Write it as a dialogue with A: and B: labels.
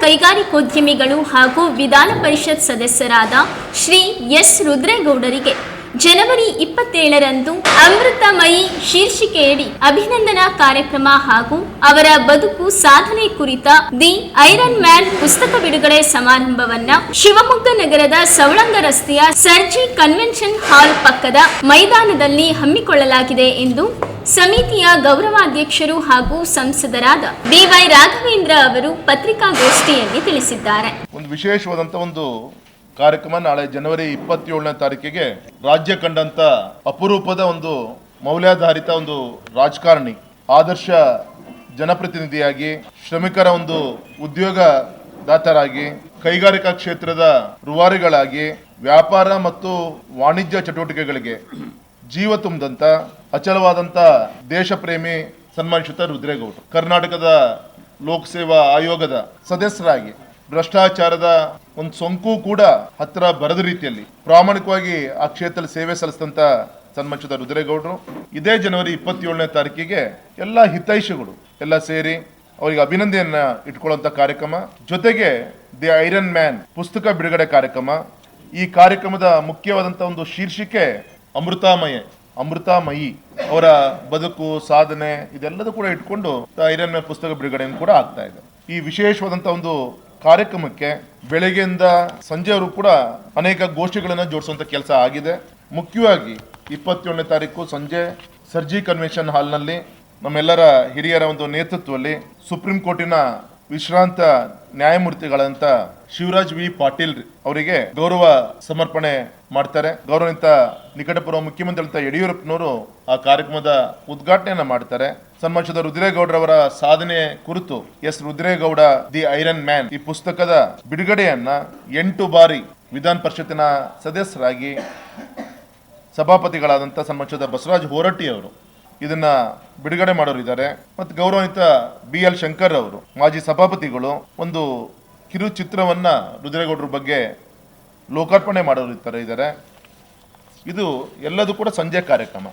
A: ಕೈಗಾರಿಕೋದ್ಯಮಿಗಳು ಹಾಗೂ ವಿಧಾನ ಪರಿಷತ್ ಸದಸ್ಯರಾದ ಶ್ರೀ ಎಸ್ ರುದ್ರೇಗೌಡರಿಗೆ ಜನವರಿ ಇಪ್ಪತ್ತೇಳರಂದು ಅಮೃತಮಯಿ ಶೀರ್ಷಿಕೆಯಡಿ ಅಭಿನಂದನಾ ಕಾರ್ಯಕ್ರಮ ಹಾಗೂ ಅವರ ಬದುಕು ಸಾಧನೆ ಕುರಿತ ದಿ ಐರನ್ ಮ್ಯಾನ್ ಪುಸ್ತಕ ಬಿಡುಗಡೆ ಸಮಾರಂಭವನ್ನ ಶಿವಮೊಗ್ಗ ನಗರದ ಸವಳಂಗ ರಸ್ತೆಯ ಸರ್ಜಿ ಕನ್ವೆನ್ಷನ್ ಹಾಲ್ ಪಕ್ಕದ ಮೈದಾನದಲ್ಲಿ ಹಮ್ಮಿಕೊಳ್ಳಲಾಗಿದೆ ಎಂದು ಸಮಿತಿಯ ಗೌರವಾಧ್ಯಕ್ಷರು ಹಾಗೂ ಸಂಸದರಾದ ಬಿವೈ ರಾಘವೇಂದ್ರ ಅವರು ಪತ್ರಿಕಾಗೋಷ್ಠಿಯಲ್ಲಿ ತಿಳಿಸಿದ್ದಾರೆ.
B: ಒಂದು ವಿಶೇಷವಾದಂತ ಒಂದು ಕಾರ್ಯಕ್ರಮ ನಾಳೆ ಜನವರಿ ಇಪ್ಪತ್ತೇಳನೇ ತಾರೀಕಿಗೆ ರಾಜ್ಯ ಕಂಡಂತ ಅಪರೂಪದ ಒಂದು ಮೌಲ್ಯಾಧಾರಿತ ಒಂದು ರಾಜಕಾರಣಿ, ಆದರ್ಶ ಜನಪ್ರತಿನಿಧಿಯಾಗಿ, ಶ್ರಮಿಕರ ಒಂದು ಉದ್ಯೋಗದಾತರಾಗಿ ಕೈಗಾರಿಕಾ ಕ್ಷೇತ್ರದ ರುವಾರಿಗಳಾಗಿ, ವ್ಯಾಪಾರ ಮತ್ತು ವಾಣಿಜ್ಯ ಚಟುವಟಿಕೆಗಳಿಗೆ ಜೀವ ತುಂಬಿದಂತ, ಅಚಲವಾದಂತ ದೇಶ ಪ್ರೇಮಿ ಸನ್ಮಾನಿಸುತ್ತ ರುದ್ರೇಗೌಡರು. ಕರ್ನಾಟಕದ ಲೋಕಸೇವಾ ಆಯೋಗದ ಸದಸ್ಯರಾಗಿ, ಭ್ರಷ್ಟಾಚಾರದ ಒಂದು ಸೋಂಕು ಕೂಡ ಹತ್ತಿರ ಬರದ ರೀತಿಯಲ್ಲಿ ಪ್ರಾಮಾಣಿಕವಾಗಿ ಆ ಕ್ಷೇತ್ರದಲ್ಲಿ ಸೇವೆ ಸಲ್ಲಿಸಿದಂತ ಸನ್ಮಾನಿಸಿದ ರುದ್ರೇಗೌಡರು. ಇದೇ ಜನವರಿ ಇಪ್ಪತ್ತೇಳನೇ ತಾರೀಕಿಗೆ ಎಲ್ಲ ಹಿತೈಷಿಗಳು ಎಲ್ಲ ಸೇರಿ ಅವರಿಗೆ ಅಭಿನಂದನೆಯನ್ನ ಇಟ್ಕೊಳ್ಳುವಂತ ಕಾರ್ಯಕ್ರಮ. ಜೊತೆಗೆ ದಿ ಐರನ್ ಮ್ಯಾನ್ ಪುಸ್ತಕ ಬಿಡುಗಡೆ ಕಾರ್ಯಕ್ರಮ. ಈ ಕಾರ್ಯಕ್ರಮದ ಮುಖ್ಯವಾದಂಥ ಒಂದು ಶೀರ್ಷಿಕೆ ಅಮೃತಾಮಯ, ಅಮೃತಾಮಯಿ ಅವರ ಬದುಕು, ಸಾಧನೆ ಇದೆಲ್ಲದೂ ಕೂಡ ಇಟ್ಕೊಂಡು ಐರನ್ ಮ್ಯಾನ್ ಪುಸ್ತಕ ಬಿಡುಗಡೆಯನ್ನು ಕೂಡ ಆಗ್ತಾ ಇದೆ. ಈ ವಿಶೇಷವಾದಂಥ ಒಂದು ಕಾರ್ಯಕ್ರಮಕ್ಕೆ ಬೆಳಗ್ಗೆಯಿಂದ ಸಂಜೆವರೆಗೂ ಕೂಡ ಅನೇಕ ಗೋಷ್ಠಿಗಳನ್ನು ಜೋಡಿಸುವಂತ ಕೆಲಸ ಆಗಿದೆ. ಮುಖ್ಯವಾಗಿ ಇಪ್ಪತ್ತೇಳನೇ ತಾರೀಕು ಸಂಜೆ ಸರ್ಜಿ ಕನ್ವೆನ್ಷನ್ ಹಾಲ್ನಲ್ಲಿ ನಮ್ಮೆಲ್ಲರ ಹಿರಿಯರ ಒಂದು ನೇತೃತ್ವದಲ್ಲಿ ಸುಪ್ರೀಂ ಕೋರ್ಟಿನ ವಿಶ್ರಾಂತ ನ್ಯಾಯಮೂರ್ತಿಗಳಂತ ಶಿವರಾಜ್ ವಿ. ಪಾಟೀಲ್ ಅವರಿಗೆ ಗೌರವ ಸಮರ್ಪಣೆ ಮಾಡ್ತಾರೆ. ಗೌರವನಿತ ನಿಕಟಪೂರ್ವ ಮುಖ್ಯಮಂತ್ರಿ ಯಡಿಯೂರಪ್ಪನವರು ಆ ಕಾರ್ಯಕ್ರಮದ ಉದ್ಘಾಟನೆಯನ್ನ ಮಾಡ್ತಾರೆ. ಸನ್ಮಾನಿಸಿದ ರುದ್ರೇಗೌಡರವರ ಸಾಧನೆ ಕುರಿತು S. Rudregowda, the iron man, ಈ ಪುಸ್ತಕದ ಬಿಡುಗಡೆಯನ್ನ ಎಂಟು ಬಾರಿ ವಿಧಾನ ಪರಿಷತ್ತಿನ ಸದಸ್ಯರಾಗಿ ಸಭಾಪತಿಗಳಾದಂಥ ಸನ್ಮಾನಿಸಿದ ಬಸವರಾಜ್ ಹೋರಟ್ಟಿ ಅವರು ಇದನ್ನ ಬಿಡುಗಡೆ ಮಾಡೋರು ಇದ್ದಾರೆ. ಮತ್ತು ಗೌರವಾನ್ವಿತ ಬಿ ಎಲ್ ಶಂಕರ್ ಅವರು, ಮಾಜಿ ಸಭಾಪತಿಗಳು, ಒಂದು ಕಿರು ಚಿತ್ರವನ್ನ ರುದ್ರೇಗೌಡರ ಬಗ್ಗೆ ಲೋಕಾರ್ಪಣೆ ಮಾಡೋರು ಇದ್ದಾರೆ. ಇದು ಎಲ್ಲದೂ ಕೂಡ ಸಂಜೆ ಕಾರ್ಯಕ್ರಮ.